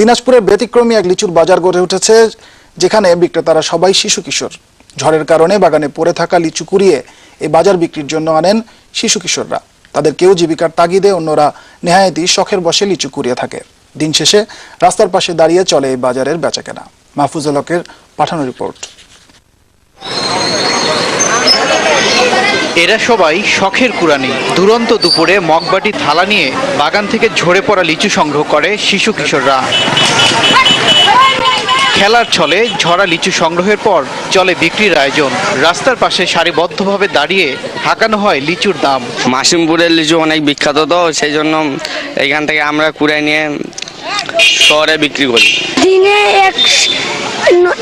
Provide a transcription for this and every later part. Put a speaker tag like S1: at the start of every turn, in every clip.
S1: দিনাজপুরের ব্যতিক্রমী এক লিচুর বাজার গড়ে উঠেছে, যেখানে বিক্রেতারা সবাই শিশু কিশোর। ঝড়ের কারণে বাগানে পড়ে থাকা লিচু কুড়িয়ে এই বাজার বিক্রির জন্য আনেন শিশু কিশোররা। তাদের কেউ জীবিকার তাগিদে অন্যরা নেহায়েতি শখের বসে লিচু কুড়িয়ে থাকে। দিন শেষে রাস্তার পাশে দাঁড়িয়ে চলে এই বাজারের বেচাকেনা। মাহফুজুল হকের পাঠানো রিপোর্ট।
S2: এরা সবাই শখের কুরানি। দুরন্ত দুপুরে মগবাটি থালা নিয়ে বাগান থেকে ঝরে পড়া লিচু সংগ্রহ করে শিশু কিশোররা। খেলার ছলে ঝরা লিচু সংগ্রহের পর চলে বিক্রির আয়োজন। রাস্তার পাশে সারিবদ্ধভাবে দাঁড়িয়ে হাঁকানো হয় লিচুর দাম।
S3: মাসিমপুরের লিচু অনেক বিখ্যাত তো, সেই জন্য এখান থেকে আমরা কুড়াই নিয়ে শহরে বিক্রি করি।
S4: দিনে এক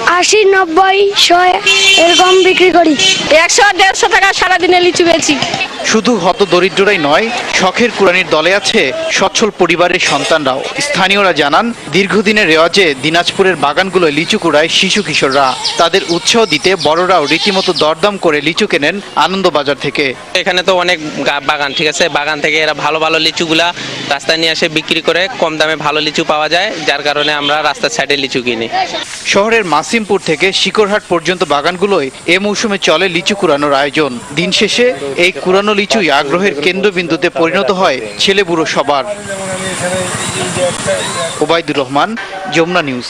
S4: আশি নব্বই শয়ে এরকম বিক্রি করি।
S5: একশো দেড়শো টাকা সারাদিনে লিচু বেচি।
S2: শুধু হত দরিদ্ররাই নয় শখের কুরানির দলে আছে সচ্ছল পরিবারের সন্তানরাও। স্থানীয়রা জানান দীর্ঘদিনের রেওয়াজে দিনাজপুরের বাগানগুলোয় লিচু কুড়ায় শিশু কিশোররা। তাদের উৎসাহ দিতে বড়রাও রীতিমতো দরদাম করে লিচু কেনেন আনন্দবাজার থেকে।
S6: এখানে তো অনেক গা- বাগান ঠিক আছে? বাগান থেকে এরা ভালো ভালো লিচুগুলা রাস্তায় নিয়ে এসে বিক্রি করে কম দামে ভালো লিচু পাওয়া যায়। যার কারণে আমরা রাস্তার ছাড়ে লিচু কিনি।
S2: শহরের মাসিমপুর থেকে শিকরহাট পর্যন্ত বাগানগুলোয় এ মৌসুমে চলে লিচু কুড়ানোর আয়োজন। দিন শেষে এই কুড়ানো লিচুই আগ্রহের কেন্দ্রবিন্দুতে পরিণত হয় ছেলে বুড়ো সবার। ওবায়দুর রহমান, যমুনা নিউজ।